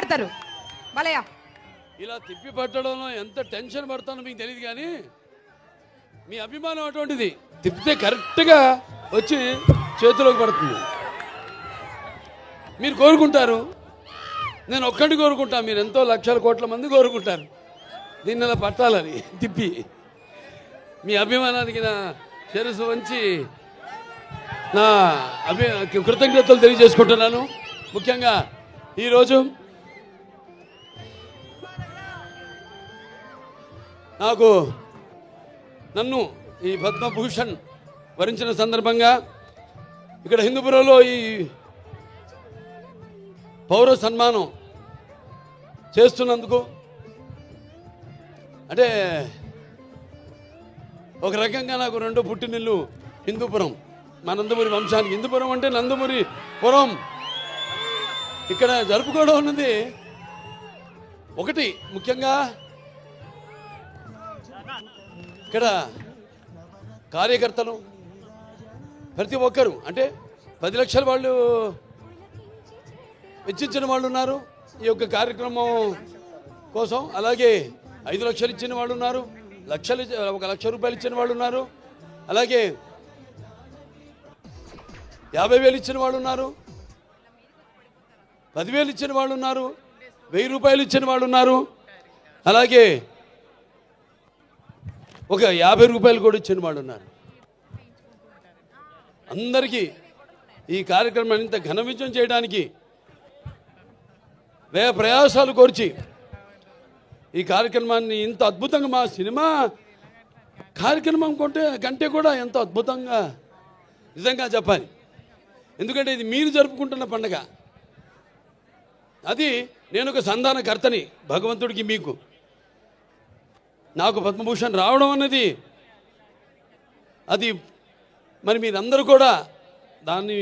పెడతారు బలయ్య. ఇలా తిప్పి పట్టడంలో ఎంత టెన్షన్ పడతానో మీకు తెలియదు కానీ మీ అభిమానం అటువంటిది. తిప్పితే కరెక్ట్గా వచ్చి చేతిలోకి పడుతుంది. మీరు కోరుకుంటారు. నేను ఒక్కటి కోరుకుంటా మీరు ఎంతో లక్షల కోట్ల మంది కోరుకుంటారు. దీన్ని అలా పట్టాలని? తిప్పి. మీ అభిమానానికి నా శిరస్సు వంచి నా అభి కృతజ్ఞతలు తెలియజేసుకుంటున్నాను. ముఖ్యంగా ఈరోజు నాకు నన్ను ఈ పద్మభూషణ్ వరించిన సందర్భంగా ఇక్కడ హిందూపురంలో ఈ పౌర సన్మానం చేస్తున్నందుకు అంటే ఒక రకంగా నాకు రెండు పుట్టినిల్లు హిందూపురం మా నందమూరి వంశానికి. హిందూపురం అంటే నందమూరి పురం. ఇక్కడ జరుపుకోవడం ఉన్నది ఒకటి ముఖ్యంగా ఇక్కడ కార్యకర్తలు ప్రతి ఒక్కరు అంటే పది లక్షల వాళ్ళు వెచ్చించిన వాళ్ళు ఉన్నారు. ఈ యొక్క కార్యక్రమం కోసం అలాగే ఐదు లక్షలు ఇచ్చిన వాళ్ళు ఉన్నారు. లక్షలు ఒక లక్ష రూపాయలు ఇచ్చిన వాళ్ళు ఉన్నారు. అలాగే యాభై వేలు ఇచ్చిన వాళ్ళు ఉన్నారు. పదివేలు ఇచ్చిన వాళ్ళు ఉన్నారు. వెయ్యి రూపాయలు ఇచ్చిన వాళ్ళు ఉన్నారు. అలాగే ఒక యాభై రూపాయలు కూడా ఇచ్చిన వాళ్ళు ఉన్నారు. అందరికీ ఈ కార్యక్రమాన్ని ఇంత ఘన విజయం చేయడానికి వే ప్రయాసాలు కోర్చి ఈ కార్యక్రమాన్ని ఇంత అద్భుతంగా మా సినిమా కార్యక్రమం కొంటే కంటే కూడా ఎంతో అద్భుతంగా నిజంగా చెప్పాలి. ఎందుకంటే ఇది మీరు జరుపుకుంటున్న పండగ. అది నేను ఒక సంధానకర్తని భగవంతుడికి మీకు నాకు పద్మభూషణ్ రావడం అన్నది అది మరి మీరందరూ కూడా దాన్ని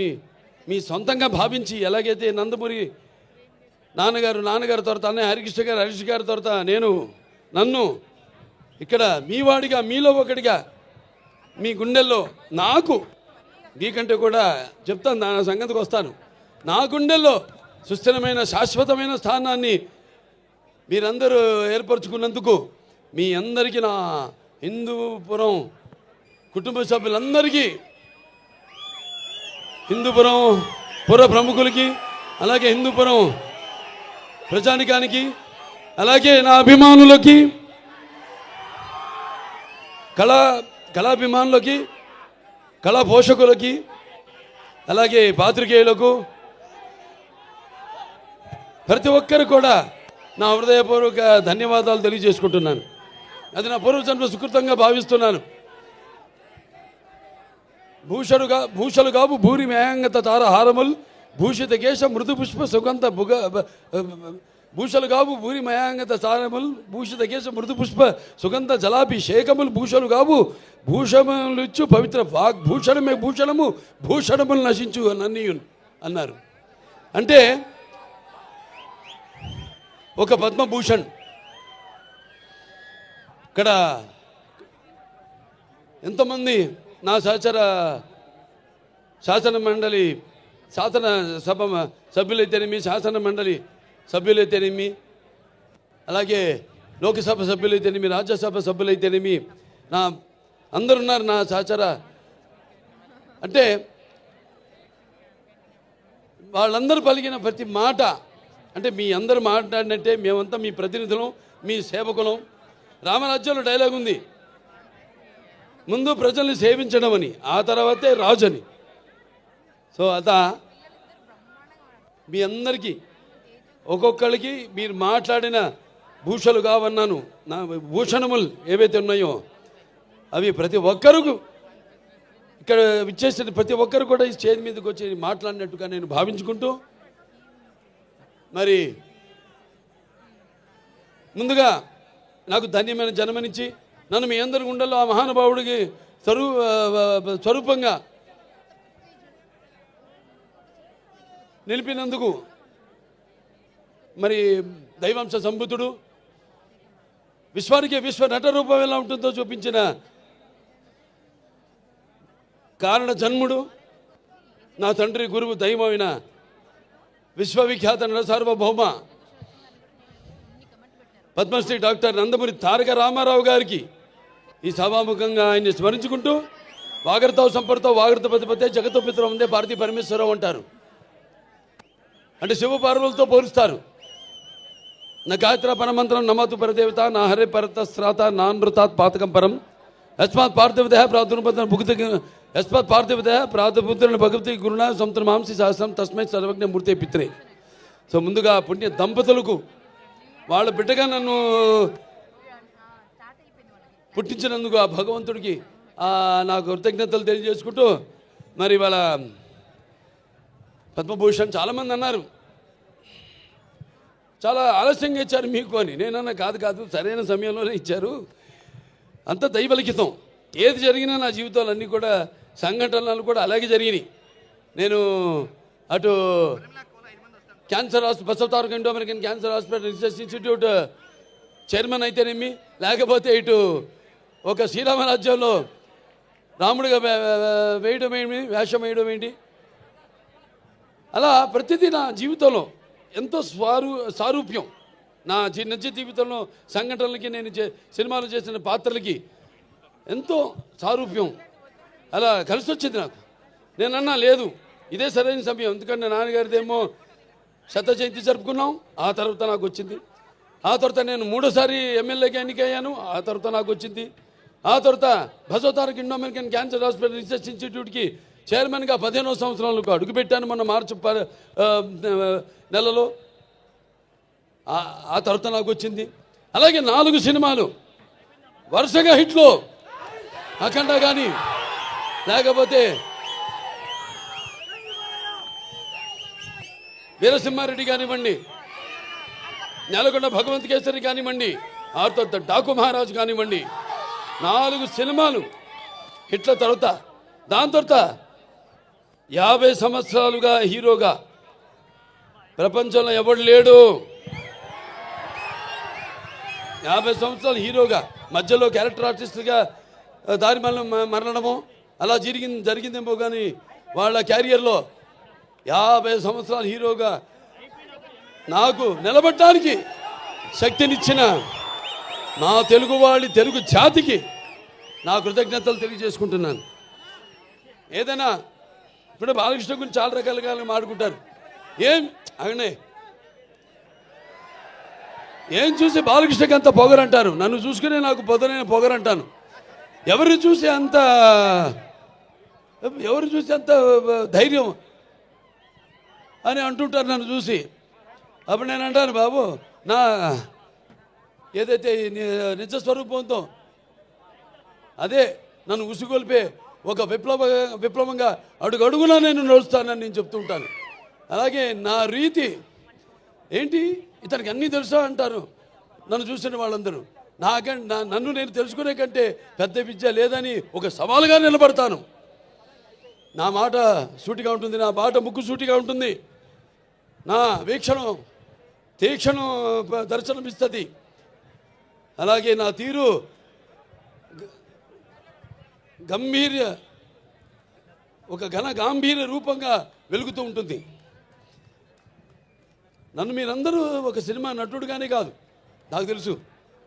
మీ సొంతంగా భావించి ఎలాగైతే నందమూరి నాన్నగారు నాన్నగారి తర్వాత అన్నయ్య హరికృష్ణ గారు హరీష్ గారి తర్వాత నేను నన్ను ఇక్కడ మీ వాడిగా మీలో ఒకటిగా మీ గుండెల్లో నాకు నీకంటే కూడా చెప్తాను నా సంగతికి వస్తాను. నా గుండెల్లో సుస్థిరమైన శాశ్వతమైన స్థానాన్ని మీరందరూ ఏర్పరచుకున్నందుకు మీ అందరికీ నా హిందూపురం కుటుంబ సభ్యులందరికీ హిందూపురం పుర ప్రముఖులకి అలాగే హిందూపురం ప్రజానికానికి అలాగే నా అభిమానులకి కళా కళాభిమానులకి కళా పోషకులకి అలాగే పాత్రికేయులకు ప్రతి ఒక్కరు కూడా నా హృదయపూర్వక ధన్యవాదాలు తెలియజేసుకుంటున్నాను. అది నా పూర్వజన్మ సుకృతంగా భావిస్తున్నాను. భూషడుగా భూషలు కావు భూరి మేయంగత తార హారముల్ భూషిత కేశ మృదు పుష్ప సుగంధ భుగ భూషలు కావు భూరి మయాంగత తారముల్ భూషిత కేశ మృదు పుష్ప సుగంధ జలాభిషేకములు భూషలు కావు భూషములిచ్చు పవిత్ర వాగ్ భూషణమే భూషణము భూషణములు నశించు నన్నీయున్ అన్నారు. అంటే ఒక పద్మభూషణ్ ఇక్కడ ఎంతమంది నా సహచర శాసన మండలి శాసన సభ సభ్యులైతేనేమి శాసన మండలి సభ్యులైతేనేమి అలాగే లోకసభ సభ్యులైతేనేమి రాజ్యసభ సభ్యులైతేనేమి నా అందరున్నారు నా సహచర. అంటే వాళ్ళందరూ పలికిన ప్రతి మాట అంటే మీ అందరూ మాట్లాడినట్టే మేమంతా మీ ప్రతినిధులం మీ సేవకులం. రామరాజ్యంలో డైలాగ్ ఉంది. ముందు ప్రజల్ని సేవించడం అని ఆ తర్వాతే రాజు అని సో అత మీ అందరికీ ఒక్కొక్కరికి మీరు మాట్లాడిన భూషలు కావన్నాను నా భూషణములు ఏవైతే ఉన్నాయో అవి ప్రతి ఒక్కరు ఇక్కడ విచ్చేసిన ప్రతి ఒక్కరు కూడా ఈ స్టేజ్ మీదకి వచ్చి మాట్లాడినట్టుగా నేను భావించుకుంటూ మరి ముందుగా నాకు ధన్యమైన జన్మనిచ్చి నన్ను మీ అందరి గుండెల్లో ఆ మహానుభావుడికి స్వరూ స్వరూపంగా నిలిపినందుకు మరి దైవాంశ సంబుతుడు విశ్వానికి విశ్వ నట రూపం ఎలా ఉంటుందో చూపించిన కారణ జన్ముడు నా తండ్రి గురువు దైవమైన విశ్వవిఖ్యాత నట సార్వభౌమ పద్మశ్రీ డాక్టర్ నందమూరి తారక రామారావు గారికి ఈ సభాముఖంగా ఆయన్ని స్మరించుకుంటూ వాగర్తావు సంపర్తో వాగరత పతిపతే జగతో ఉందే భారతీ పరమేశ్వరరావు అంటారు. అంటే శివపార్వలతో పోలుస్తారు. నా గాయత్ర పరమంత్రం నమాతు పరదేవత నా హరే పరత శ్రాత నా పాతకం పరం. యస్మాత్ పార్థివదేహ ప్రాదుర్పద భుక్తి యస్మాత్ పార్థివదేహ ప్రాదుపుత్రుని భగవతి గురుణ సముద్ర మాంసి సహస్రం తస్మై సర్వజ్ఞ మూర్తి పిత్రే. సో ముందుగా పుణ్య దంపతులకు వాళ్ళ బిడ్డగా నన్ను పుట్టించినందుకు ఆ భగవంతుడికి నాకు కృతజ్ఞతలు తెలియజేసుకుంటూ మరి వాళ్ళ పద్మభూషణ్ చాలామంది అన్నారు. చాలా ఆలస్యంగా ఇచ్చారు మీకు అని. నేనన్నా కాదు కాదు సరైన సమయంలోనే ఇచ్చారు. అంత దైవలిఖితం. ఏది జరిగినా నా జీవితంలో అన్నీ కూడా సంఘటనలు కూడా అలాగే జరిగినాయి. నేను అటు cancer hospital Basavataraka Indo American cancer hospital research institute chairman అయితేనేమి లేకపోతే ఇటు ఒక శ్రీరామ రాజ్యంలో రాముడిగా వేయడం ఏమి వేషం వేయడం ఏంటి? అలా ప్రతిదీ నా జీవితంలో ఎంతో స్వారు సారూప్యం. నా జీ- నిజ జీవితంలో సంఘటనలకి నేను చే- సినిమాలు చేసిన పాత్రలకి ఎంతో సారూప్యం. అలా కలిసి వచ్చింది నాకు. నేనన్నా లేదు ఇదే సరైన సమయం. ఎందుకంటే నాన్నగారిదేమో శత జయంతి జరుపుకున్నాం. ఆ తర్వాత నాకు వచ్చింది. ఆ తర్వాత నేను మూడోసారి ఎమ్మెల్యేగా ఎన్నికయ్యాను. ఆ తర్వాత నాకు వచ్చింది. ఆ తర్వాత భజోతారక్ Indo American cancer hospital research ఇన్స్టిట్యూట్కి చైర్మన్గా పదిహేనో సంవత్సరాలకు అడుగుపెట్టాను మొన్న మార్చి ప- నెలలో. ఆ- ఆ తర్వాత నాకు వచ్చింది. అలాగే నాలుగు సినిమాలు. వరుసగా హిట్లు. అఖండ కానీ లేకపోతే వీరసింహారెడ్డి కానివ్వండి నెలకొండ భగవంత్ కేసరి కానివ్వండి ఆ తర్వాత డాకు మహారాజు కానివ్వండి నాలుగు సినిమాలు హిట్ల తర్వాత దాని తర్వాత యాభై సంవత్సరాలుగా హీరోగా ప్రపంచంలో ఎవడు లేడు? యాభై సంవత్సరాలు హీరోగా మధ్యలో క్యారెక్టర్ ఆర్టిస్ట్గా దారి మరణము అలా జరిగింది జరిగిందేమో కానీ వాళ్ళ క్యారియర్లో యాభై సంవత్సరాలు హీరోగా నాకు నిలబడటానికి శక్తినిచ్చిన నా తెలుగు వాళ్ళి తెలుగు జాతికి నా కృతజ్ఞతలు తెలియజేసుకుంటున్నాను. ఏదైనా ఇప్పుడు బాలకృష్ణ గురించి చాలా రకాలుగా మాట్లాడుకుంటారు. ఏం అవునే? ఏం చూసి బాలకృష్ణకి అంత పొగరంటారు? నన్ను చూసుకునే నాకు పొదనైన పొగరంటాను. ఎవరిని చూసి అంత ఎవరు చూసి అంత ధైర్యం? అని అంటుంటారు నన్ను చూసి. అప్పుడు నేను అంటాను బాబు నా ఏదైతే నిజ స్వరూపంతో అదే నన్ను ఉసిగొల్పే ఒక విప్లవ విప్లవంగా అడుగు అడుగునా నేను నడుస్తానని నేను చెప్తూ ఉంటాను. అలాగే నా రీతి ఏంటి? ఇతనికి అన్నీ తెలుసా అంటారు నన్ను చూసిన వాళ్ళందరూ. నాకంటే నా నన్ను నేను తెలుసుకునే కంటే పెద్ద విద్య లేదని ఒక సవాలుగా నిలబడతాను. నా మాట సూటిగా ఉంటుంది నా మాట ముక్కు సూటిగా ఉంటుంది. నా వీక్షణం తీక్షణం దర్శనమిస్తుంది. అలాగే నా తీరు గంభీర్య ఒక ఘన గాంభీర్య రూపంగా వెలుగుతూ ఉంటుంది. నన్ను మీరందరూ ఒక సినిమా నటుడుగానే కాదు నాకు తెలుసు.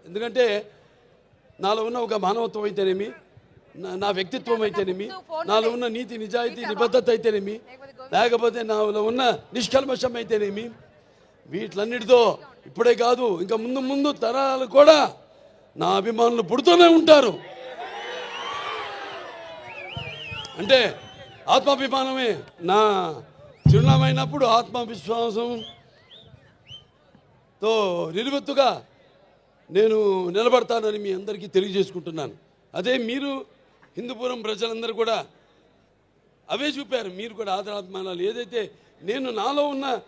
ఎందుకంటే నాలో ఉన్న ఒక మానవత్వం అయితేనేమి నా- నా వ్యక్తిత్వం అయితేనేమి నాలో ఉన్న నీతి నిజాయితీ నిబద్ధత అయితేనేమి లేకపోతే నాలో ఉన్న నిష్కల్మషం అయితేనేమి వీటిలన్నిటితో ఇప్పుడే కాదు ఇంకా ముందు ముందు తరాలు కూడా నా అభిమానులు పుడుతూనే ఉంటారు. అంటే ఆత్మాభిమానమే నా చిరునామైనప్పుడు ఆత్మవిశ్వాసంతో నిలువెత్తుగా నేను నిలబడతానని మీ అందరికీ తెలియజేసుకుంటున్నాను. అదే మీరు హిందూపురం ప్రజలందరూ కూడా అవే చూపారు. మీరు కూడా ఆదరాభిమానాలు. ఏదైతే నేను నాలో ఉన్న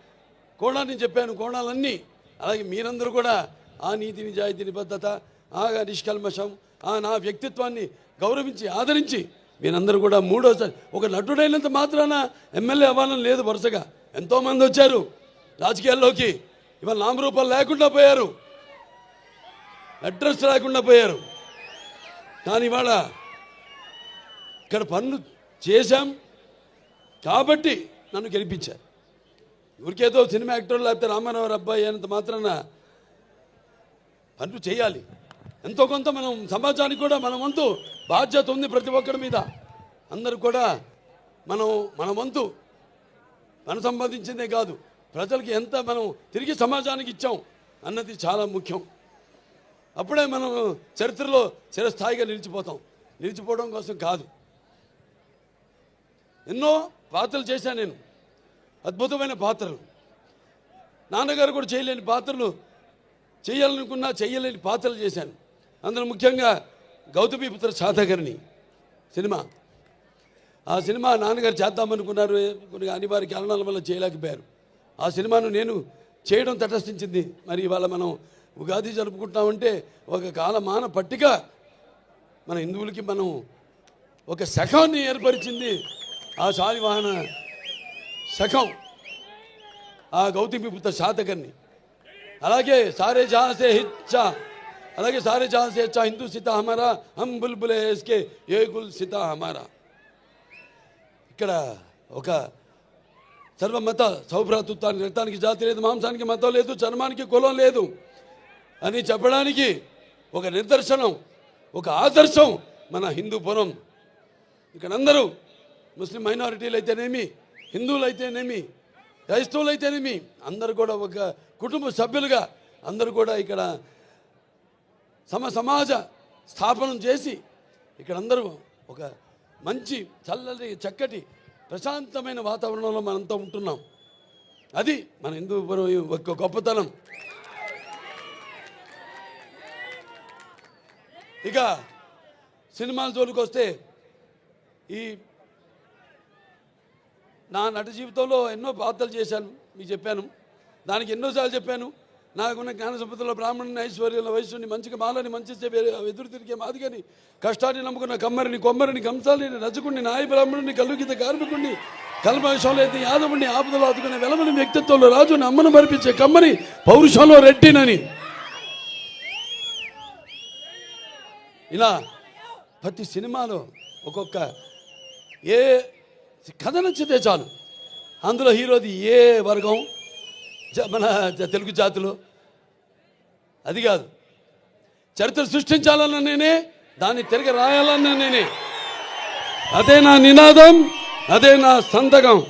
కోణాన్ని చెప్పాను కోణాలన్నీ అలాగే మీరందరూ కూడా ఆ నీతి నిజాయితీ నిబద్ధత ఆ నిష్కల్మషం ఆ నా వ్యక్తిత్వాన్ని గౌరవించి ఆదరించి మీరందరూ కూడా మూడోసారి ఒక నటుడైనంత మాత్రాన ఎమ్మెల్యే అవ్వాలని లేదు వరుసగా. ఎంతోమంది వచ్చారు రాజకీయాల్లోకి. ఇవాళ నామరూపాలు లేకుండా పోయారు. అడ్రస్ లేకుండా పోయారు. కానీ ఇవాళ ఇక్కడ పనులు చేశాం. కాబట్టి నన్ను గెలిపించారు. ఊరికేదో సినిమా యాక్టర్ లేకపోతే రామారావు అబ్బాయి అయినంత మాత్రాన పనులు చేయాలి. ఎంతో కొంత మనం సమాజానికి కూడా మన వంతు బాధ్యత ఉంది ప్రతి ఒక్కరి మీద. అందరూ కూడా మనం మన వంతు మనం సంబంధించిందే కాదు. ప్రజలకి ఎంత మనం తిరిగి సమాజానికి ఇచ్చాం అన్నది చాలా ముఖ్యం. అప్పుడే మనం చరిత్రలో చిరస్థాయిగా నిలిచిపోతాం. నిలిచిపోవడం కోసం కాదు. ఎన్నో పాత్రలు చేశాను నేను. అద్భుతమైన పాత్రలు నాన్నగారు కూడా చేయలేని పాత్రలు చేయాలనుకున్నా చేయలేని పాత్రలు చేశాను. అందులో ముఖ్యంగా గౌతమీపుత్ర సాధకర్ణి సినిమా. ఆ సినిమా నాన్నగారు చేద్దామనుకున్నారు కొన్ని అనివార్య కారణాల వల్ల చేయలేకపోయారు. ఆ సినిమాను నేను చేయడం తటస్థించింది. మరి ఇవాళ మనం ఉగాది జరుపుకుంటామంటే ఒక కాలమాన పట్టిక మన హిందువులకి మనం ఒక శకాన్ని ఏర్పరిచింది ఆ శాలివాహన శకం ఆ గౌతమిపుత్ర శాతకర్ణి అలాగే సారే జాసే హిచ్చ అలాగే సారే జాసే హెచ్చా హిందూ సీత హమారా హమ్ బుల్బులే ఎస్కే ఏ గుల్ సీత హమారా. ఇక్కడ ఒక సర్వమత సౌభ్రాతృత్వానికి రక్తానికి జాతి లేదు మాంసానికి మతం లేదు చర్మానికి కులం లేదు అని చెప్పడానికి ఒక నిదర్శనం ఒక ఆదర్శం మన హిందూపురం ఇక్కడ అందరూ ముస్లిం మైనారిటీలు అయితేనేమి హిందువులు అయితేనేమి క్రైస్తవులు అయితేనేమి అందరూ కూడా ఒక కుటుంబ సభ్యులుగా అందరూ కూడా ఇక్కడ సమ సమాజ స్థాపనం చేసి ఇక్కడ అందరూ ఒక మంచి చల్లటి చక్కటి ప్రశాంతమైన వాతావరణంలో మనంతా ఉంటున్నాం. అది మన హిందూ ఒక గొప్పతనం. ఇక సినిమాల జోలికి వస్తే ఈ నా నటు జీవితంలో ఎన్నో పాత్రలు చేశాను మీకు చెప్పాను. దానికి ఎన్నోసార్లు చెప్పాను. నాకున్న జ్ఞాన సంపదలో బ్రాహ్మణుని ఐశ్వర్యుల వయసుని మంచిగా మాలని మంచి చెప్పే ఎదురు తిరిగే మాదిగని కష్టాన్ని నమ్ముకున్న కమ్మరిని కొమ్మరిని కంసాలిని రజకుణ్ణి నాయ బ్రాహ్మణుని కల్లుగిత కార్మికుడిని కల్మషంలో అయితే యాదవుడిని ఆపదలో ఆదుకునే వెలమని వ్యక్తిత్వంలో రాజుని అమ్మను మరిపించే కమ్మని పౌరుషంలో రెట్టినని ఇలా ప్రతి సినిమాలో ఒక్కొక్క ఏ కథ నచ్చితే చాలు. అందులో హీరోది ఏ వర్గం? జ- మన తెలుగు జాతిలో? అది కాదు. చరిత్ర సృష్టించాలన్న నేనే దాన్ని తిరిగి రాయాలన్న నేనే. అదే నా నినాదం అదే నా సంతకం.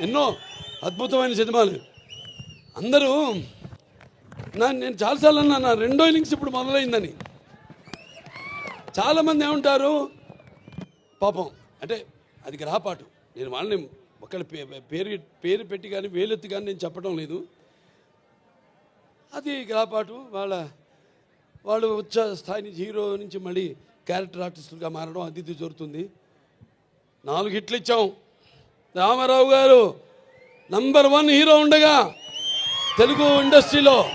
ఎన్నో అద్భుతమైన సినిమాలు. అందరూ నా నేను చాలాసార్లు అన్నా నా రెండో ఇన్నింగ్స్ ఇప్పుడు మొదలైందని. చాలామంది ఏమంటారు? పాపం. అంటే అది గ్రహపాటు. నేను వాళ్ళని ఒకళ్ళ పే- పేరు పేరు పెట్టి కానీ వేలెత్తి కానీ నేను చెప్పడం లేదు. అది గ్రహపాటు. వాళ్ళ వాళ్ళు ఉచ్చ స్థాయి నుంచి హీరో నుంచి మళ్ళీ క్యారెక్టర్ ఆర్టిస్టులుగా మారడం అది ఇది జరుగుతుంది. నాలుగు హిట్లు ఇచ్చాం. రామారావు గారు నంబర్ వన్ హీరో ఉండగా తెలుగు ఇండస్ట్రీలో.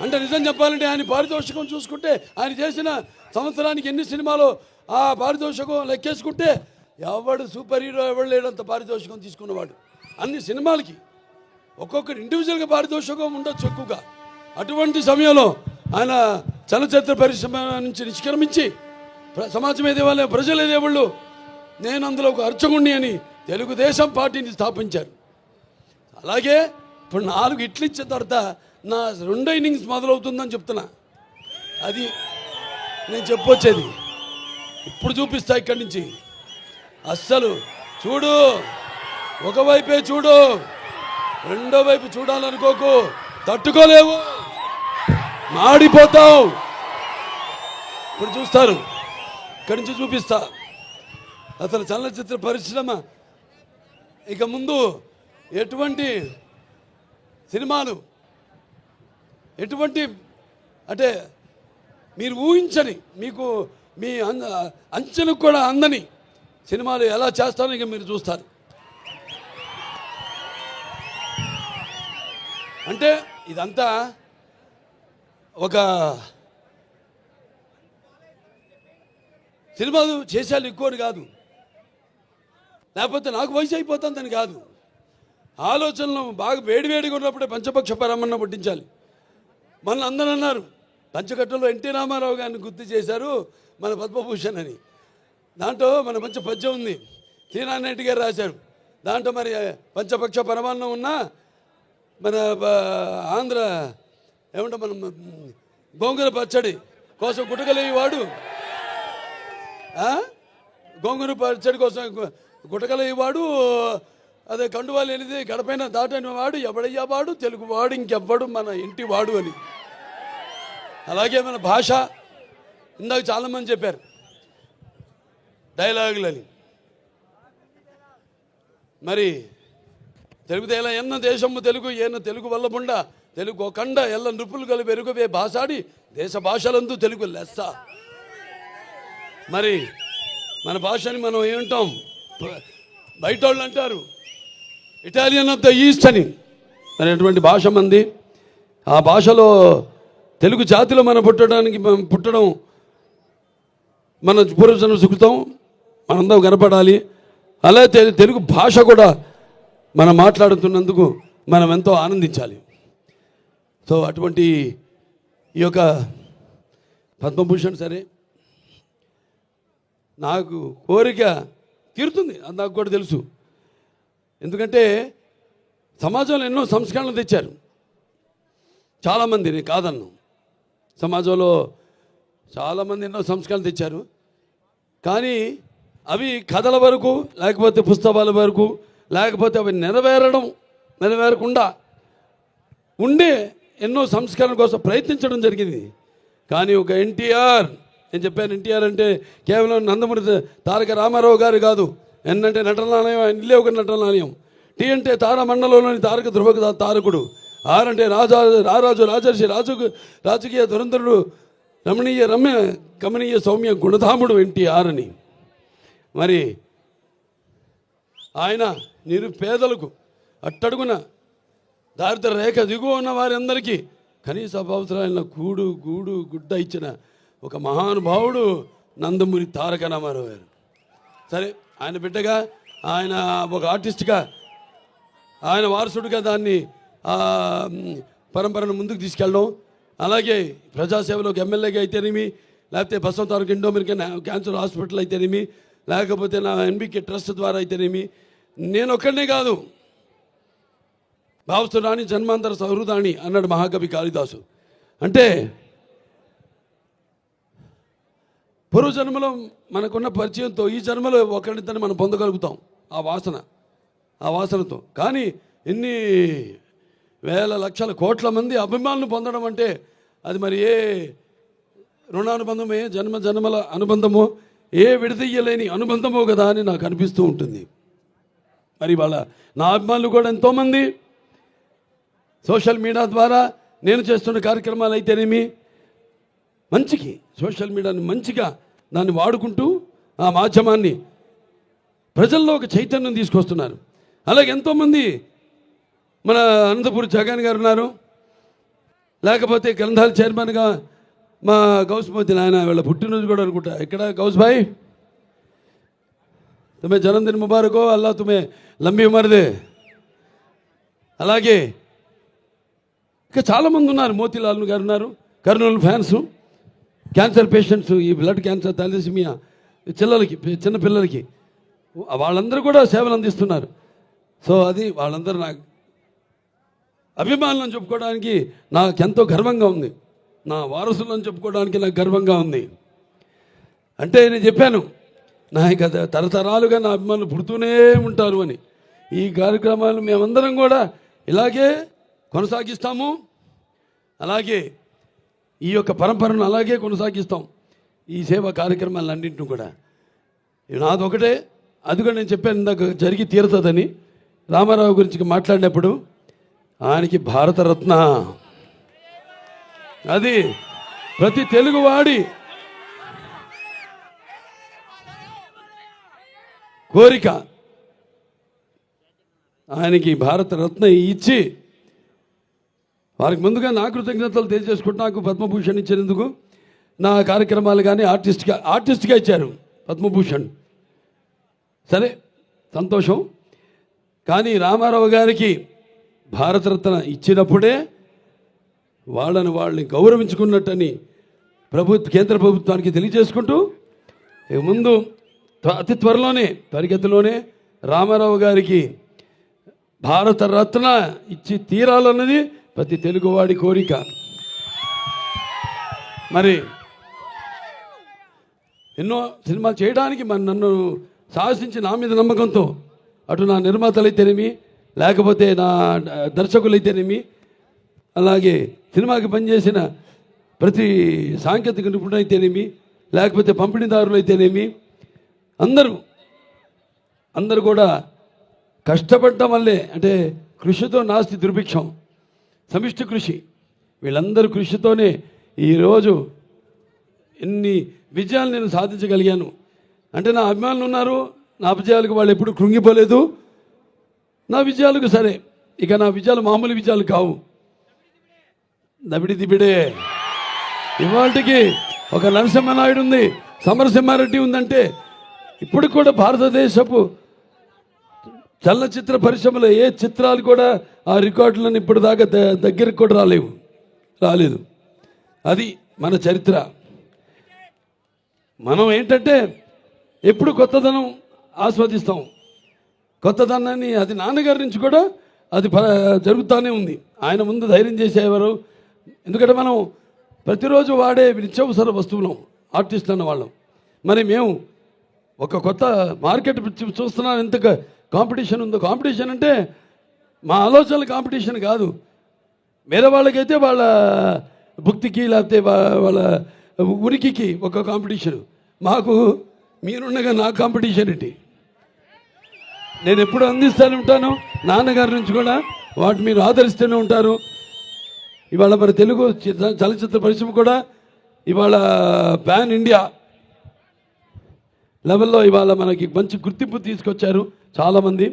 అంటే నిజం చెప్పాలంటే ఆయన పారితోషికం చూసుకుంటే ఆయన చేసిన సంవత్సరానికి ఎన్ని సినిమాలు ఆ పారితోషికం లెక్కేసుకుంటే ఎవడు సూపర్ హీరో ఎవడు లేడంత పారితోషికం తీసుకున్నవాడు. అన్ని సినిమాలకి ఒక్కొక్కటి ఇండివిజువల్గా పారితోషికం ఉండొచ్చు ఎక్కువగా. అటువంటి సమయంలో ఆయన చలచిత్ర పరిశ్రమ నుంచి నిష్క్రమించి ప్ర- సమాజం ఏదేవాళ్ళు ప్రజలు ఏదేవాళ్ళు నేను అందులో ఒక అర్చకుణ్ణి అని తెలుగుదేశం పార్టీని స్థాపించారు. అలాగే ఇప్పుడు నాలుగు ఇట్లు ఇచ్చిన తర్వాత నా రెండో ఇన్నింగ్స్ మొదలవుతుందని చెప్తున్నా. అది నేను చెప్పొచ్చేది. ఇప్పుడు చూపిస్తా ఇక్కడి నుంచి. అస్సలు చూడు. ఒకవైపే చూడు. రెండో వైపు చూడాలనుకోకు. తట్టుకోలేవు. మాడిపోతావు ఇప్పుడు చూస్తారు. ఇక్కడి నుంచి చూపిస్తా. అసలు చలనచిత్ర పరిశ్రమ. ఇక ముందు ఎటువంటి సినిమాలు ఎటువంటి అంటే మీరు ఊహించని మీకు మీ అన్- అంచెలకు కూడా అందని సినిమాలు ఎలా చేస్తారో ఇక మీరు చూస్తారు. అంటే ఇదంతా ఒక సినిమాలు చేసేయాలి ఎక్కువని కాదు. లేకపోతే నాకు వయసు అయిపోతుందని కాదు. ఆలోచనలు బాగా వేడివేడిగా ఉన్నప్పుడే పంచపక్ష పరమన్న పుట్టించాలి. మన అందరూ అన్నారు. పంచకట్టలో ఎన్టీ రామారావు గారిని గుర్తు చేశారు మన పద్మభూషణ్ అని. దాంట్లో మన మంచి పద్యం ఉంది. తీనారెడ్డి గారు రాశారు. దాంట్లో మరి పంచపక్ష పరమాన్నం ఉన్నా మన ఆంధ్ర ఏమంటే మనం గోంగూర పచ్చడి కోసం గుటకలేవాడు గోంగూర పచ్చడి కోసం గుటకలేవాడు అదే కండువాలు వెళ్ళింది గడపైన దాటని వాడు ఎవడయ్యా వాడు? తెలుగు వాడు ఇంకెవ్వడు మన ఇంటి వాడు అని. అలాగే మన భాష. ఇందాక చాలామంది చెప్పారు. డైలాగులని మరి తెలుగు ఎన్న దేశము తెలుగు ఏన తెలుగు వల్లముండ తెలుగు కండ ఎల్ల నృపులు కలిపి ఎరుగవే భాషాడి దేశ భాషలందు తెలుగు లెస్స. మరి మన భాషని మనం ఏమంటాం? బయట వాళ్ళు అంటారు ఇటాలియన్ ఆఫ్ ద ఈస్ట్ అని మరి అటువంటి భాష మంది. ఆ భాషలో తెలుగు జాతిలో మనం పుట్టడానికి మనం పుట్టడం మన పూర్వజన్మ సుకృతం. మనందరం కనపడాలి అలా తెలుగు భాష కూడా మనం మాట్లాడుతున్నందుకు మనం ఎంతో ఆనందించాలి. సో అటువంటి ఈ యొక్క పద్మభూషణ్ సరే నాకు కోరిక తీరుతుంది. అది నాకు కూడా తెలుసు. ఎందుకంటే సమాజంలో ఎన్నో సంస్కరణలు తెచ్చారు. చాలామంది నేను కాదన్ను. సమాజంలో చాలామంది ఎన్నో సంస్కరణలు తెచ్చారు. కానీ అవి కథల వరకు లేకపోతే పుస్తకాల వరకు లేకపోతే అవి నెరవేరడం నెరవేరకుండా ఉండే ఎన్నో సంస్కరణ కోసం ప్రయత్నించడం జరిగింది. కానీ ఒక ఎన్టీఆర్ నేను చెప్పాను ఎన్టీఆర్ అంటే కేవలం నందమూరి తారక రామారావు గారు కాదు. ఎన్నంటే నటనాలయం ఆయన ఇల్లే ఒక నటనాలయం. టీ అంటే తారమండలంలోని తారక ధ్రువ తారకుడు. ఆర్ అంటే రాజా రారాజు రాజర్షి రాజు రాజకీయ దురంధరుడు రమణీయ రమ్య గమనీయ సౌమ్య గుణధాముడు ఎన్టీఆర్ అని. మరి ఆయన నిరుపేదలకు అట్టడుగున దారిద్ర రేఖ దిగువ ఉన్న వారందరికీ కనీస అవసరాలైన కూడు గూడు గుడ్డ ఇచ్చిన ఒక మహానుభావుడు నందమూరి తారక రామారావు గారు. సరే ఆయన బిడ్డగా ఆయన ఒక ఆర్టిస్ట్గా ఆయన వారసుడిగా దాన్ని పరంపరను ముందుకు తీసుకెళ్ళడం అలాగే ప్రజాసేవలోకి ఎమ్మెల్యేగా అయితేనేమి లేకపోతే బసవంతారకు ఇండో అమెరికన్ క్యాన్సర్ హాస్పిటల్ అయితేనేమి లేకపోతే నా ఎన్బికే ట్రస్ట్ ద్వారా అయితేనేమి? నేను ఒక్కడినే కాదు భావస్తురాణి జన్మాంతర సహృదాణి అన్నాడు మహాకవి కాళిదాసు. అంటే పూర్వజన్మలో మనకున్న పరిచయంతో ఈ జన్మలో ఒకరిద్దరిని మనం పొందగలుగుతాం. ఆ వాసన. ఆ వాసనతో. కానీ ఎన్ని వేల లక్షల కోట్ల మంది అభిమానులు పొందడం అంటే అది మరి ఏ రుణానుబంధమే జన్మ జన్మల అనుబంధమో ఏ విడదీయలేని అనుబంధమో కదా అని నాకు అనిపిస్తూ ఉంటుంది. మరి వాళ్ళ నా అభిమానులు కూడా ఎంతోమంది. సోషల్ మీడియా ద్వారా నేను చేస్తున్న కార్యక్రమాలు అయితేనేమి మంచికి సోషల్ మీడియాని మంచిగా దాన్ని వాడుకుంటూ ఆ మాధ్యమాన్ని ప్రజల్లో ఒక చైతన్యం తీసుకొస్తున్నారు. అలాగే ఎంతోమంది మన అనంతపురి జగన్ గారు ఉన్నారు. లేకపోతే గ్రంథాల చైర్మన్గా మా గౌస్మతి నాయన వీళ్ళ పుట్టినరోజు కూడా అనుకుంటా. ఇక్కడ గౌస్ భాయ్ తుమే జన్మదిన ముబారకో అల్లా తుమే లంబి ఉమర్దే. అలాగే ఇంకా చాలామంది ఉన్నారు మోతీలాల్ గారు ఉన్నారు కర్నూలు ఫ్యాన్స్ క్యాన్సర్ పేషెంట్స్ ఈ బ్లడ్ క్యాన్సర్ థాలసీమియా చిల్లలకి చిన్న పిల్లలకి. వాళ్ళందరూ కూడా సేవలు అందిస్తున్నారు. సో అది వాళ్ళందరూ నాకు అభిమానులను చెప్పుకోవడానికి నాకు ఎంతో గర్వంగా ఉంది. నా వారసులను చెప్పుకోవడానికి నాకు గర్వంగా ఉంది. అంటే నేను చెప్పాను నా ఇక తరతరాలుగా నా అభిమానులు పుడుతూనే ఉంటారు అని. ఈ కార్యక్రమాలు మేమందరం కూడా ఇలాగే కొనసాగిస్తాము. అలాగే ఈ యొక్క పరంపరను అలాగే కొనసాగిస్తాం. ఈ సేవా కార్యక్రమాలన్నింటిని కూడా. ఇది నాదొకటే అది కూడా నేను చెప్పాను ఇందాక జరిగి తీరుతుందని. రామారావు గురించి మాట్లాడినప్పుడు ఆయనకి భారతరత్న. అది ప్రతి తెలుగువాడి కోరిక. ఆయనకి భారతరత్న ఇచ్చి వారికి ముందుగా నా కృతజ్ఞతలు తెలియజేసుకుంటూ నాకు పద్మభూషణ్ ఇచ్చినందుకు నా కార్యక్రమాలు కానీ ఆర్టిస్ట్గా ఆర్టిస్ట్గా ఇచ్చారు పద్మభూషణ్. సరే సంతోషం. కానీ రామారావు గారికి భారతరత్న ఇచ్చినప్పుడే వాళ్ళని వాళ్ళని గౌరవించుకున్నట్టని ప్రభుత్వ కేంద్ర ప్రభుత్వానికి తెలియజేసుకుంటూ ముందు త్వ- అతి త్వరలోనే త్వరిగతిలోనే రామారావు గారికి భారత రత్న ఇచ్చి తీరాలన్నది ప్రతి తెలుగువాడి కోరిక. మరి ఎన్నో సినిమాలు చేయడానికి మరి నన్ను సాహసించి నా మీద నమ్మకంతో అటు నా నిర్మాతలైతేనేమి లేకపోతే నా దర్శకులైతేనేమి అలాగే సినిమాకి పనిచేసిన ప్రతి సాంకేతిక నిపుణులైతేనేమి లేకపోతే పంపిణీదారులు అయితేనేమి అందరూ అందరూ కూడా కష్టపడటం వల్లే అంటే కృషితో నాస్తి దుర్భిక్షం సమిష్టి కృషి. వీళ్ళందరూ కృషితోనే ఈరోజు ఎన్ని విజయాలు నేను సాధించగలిగాను. అంటే నా అభిమానులు ఉన్నారు నా విజయాలకు వాళ్ళు ఎప్పుడు కృంగిపోలేదు. నా విజయాలకు సరే ఇక నా విజయాలు మామూలు విజయాలు కావు. దబిడి దిబిడే ఇవాళకి ఒక నరసింహనాయుడు ఉంది సమరసింహారెడ్డి ఉందంటే ఇప్పుడు కూడా భారతదేశపు చలనచిత్ర పరిశ్రమలో ఏ చిత్రాలు కూడా ఆ రికార్డులను ఇప్పుడు ద- దగ్గరికి కూడా రాలేవు. రాలేదు. అది మన చరిత్ర. మనం ఏంటంటే ఎప్పుడు కొత్తదనం ఆస్వాదిస్తాం. కొత్తదనాన్ని అది నాన్నగారి నుంచి కూడా అది ప- జరుగుతూనే ఉంది. ఆయన ముందు ధైర్యం చేసేవారు. ఎందుకంటే మనం ప్రతిరోజు వాడే నిత్యావసర వస్తువులం ఆర్టిస్ట్ అన్న వాళ్ళం. మరి మేము ఒక కొత్త మార్కెట్ చూస్తున్నాం ఎంత కాంపిటీషన్ ఉందో. కాంపిటీషన్ అంటే మా ఆలోచనల కాంపిటీషన్ కాదు. వేరే వాళ్ళకైతే వాళ్ళ భుక్తికి లేకపోతే వాళ్ళ ఉనికికి ఒక కాంపిటీషన్ మాకు మీరుండగా నా కాంపిటీషన్ ఏంటి? నేను ఎప్పుడు అందిస్తూనే ఉంటాను. నాన్నగారి నుంచి కూడా వాటి మీరు ఆదరిస్తూనే ఉంటారు. ఇవాళ మరి తెలుగు చలచిత్ర పరిశ్రమ కూడా ఇవాళ ప్యాన్ ఇండియా లెవెల్లో ఇవాళ మనకి మంచి గుర్తింపు తీసుకొచ్చారు చాలామంది.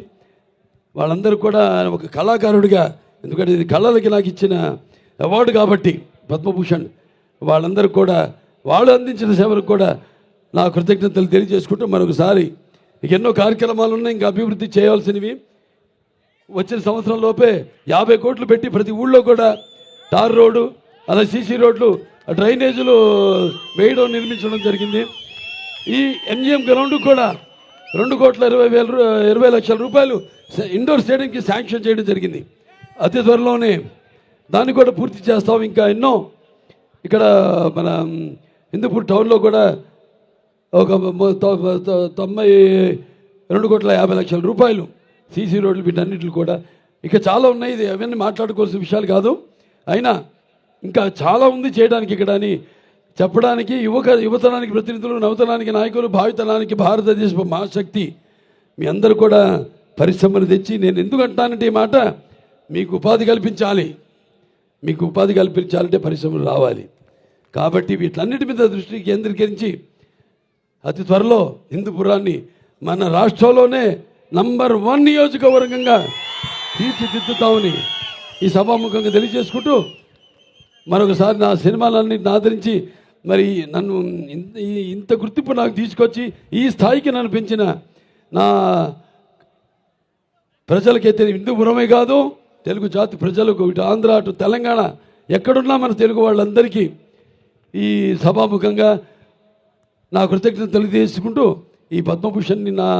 వాళ్ళందరూ కూడా ఒక కళాకారుడిగా ఎందుకంటే ఇది కళలకి నాకు ఇచ్చిన అవార్డు కాబట్టి పద్మభూషణ్. వాళ్ళందరూ కూడా వాళ్ళు అందించిన సేవలకు కూడా నా కృతజ్ఞతలు తెలియజేసుకుంటూ మరొకసారి ఎన్నో కార్యక్రమాలు ఉన్నాయి ఇంకా అభివృద్ధి చేయాల్సినవి. వచ్చిన సంవత్సరం లోపే యాభై కోట్లు పెట్టి ప్రతి ఊళ్ళో కూడా టార్ రోడ్డు అలా సీసీ రోడ్లు డ్రైనేజీలు వేయడం నిర్మించడం జరిగింది. ఈ ఎంజిఎం గ్రౌండ్ కూడా రెండు కోట్ల ఇరవై వేల ఇరవై లక్షల రూపాయలు ఇండోర్ స్టేడియంకి శాంక్షన్ చేయడం జరిగింది. అతి త్వరలోనే దాన్ని కూడా పూర్తి చేస్తాం. ఇంకా ఎన్నో ఇక్కడ మన హిందూపూర్ టౌన్లో కూడా ఒక తొంభై రెండు కోట్ల యాభై లక్షల రూపాయలు సీసీ రోడ్లు వీటన్నిటిని కూడా. ఇక చాలా ఉన్నాయి. ఇది అవన్నీ మాట్లాడుకోవాల్సిన విషయాలు కాదు. అయినా ఇంకా చాలా ఉంది చేయడానికి ఇక్కడ అని చెప్పడానికి యువక యువతరానికి ప్రతినిధులు నవతరానికి నాయకులు భావితరానికి భారతదేశపు మహాశక్తి మీ అందరూ కూడా పరిశ్రమలు తెచ్చి నేను ఎందుకు అంటానంటే ఈ మాట మీకు ఉపాధి కల్పించాలి. మీకు ఉపాధి కల్పించాలంటే పరిశ్రమలు రావాలి. కాబట్టి వీటన్నిటి మీద దృష్టి కేంద్రీకరించి అతి త్వరలో హిందూపురాన్ని మన రాష్ట్రంలోనే నంబర్ వన్ నియోజకవర్గంగా తీర్చిదిద్దుతామని ఈ సభాముఖంగా తెలియజేసుకుంటూ మరొకసారి నా సినిమాలన్నీ ఆదరించి మరి నన్ను ఇంత ఈ- ఇంత గుర్తింపు నాకు తీసుకొచ్చి ఈ స్థాయికి నన్ను పెంచిన నా ప్రజలకైతే హిందూపురమే కాదు తెలుగు జాతి ప్రజలకు ఇటు ఆంధ్ర అటు తెలంగాణ ఎక్కడున్నా మన తెలుగు వాళ్ళందరికీ ఈ సభాముఖంగా నా కృతజ్ఞత తెలియజేసుకుంటూ ఈ పద్మభూషణ్ని నా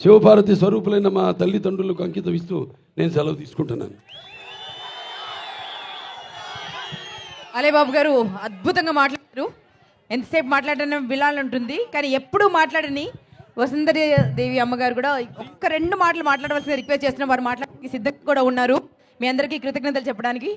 శివభారతి స్వరూపులైన మా తల్లిదండ్రులకు అంకితం ఇస్తూ నేను సెలవు తీసుకుంటున్నాను. అలే బాబు గారు అద్భుతంగా మాట్లాడారు. ఎంతసేపు మాట్లాడిన వినాలంటుంది కానీ ఎప్పుడు మాట్లాడని వసుంధరి దేవి అమ్మగారు కూడా ఒక్క రెండు మాటలు మాట్లాడవలసిన రిక్వెస్ట్ చేస్తున్న వారు మాట్లాడడానికి సిద్ధంగా కూడా ఉన్నారు. మీ అందరికీ కృతజ్ఞతలు చెప్పడానికి.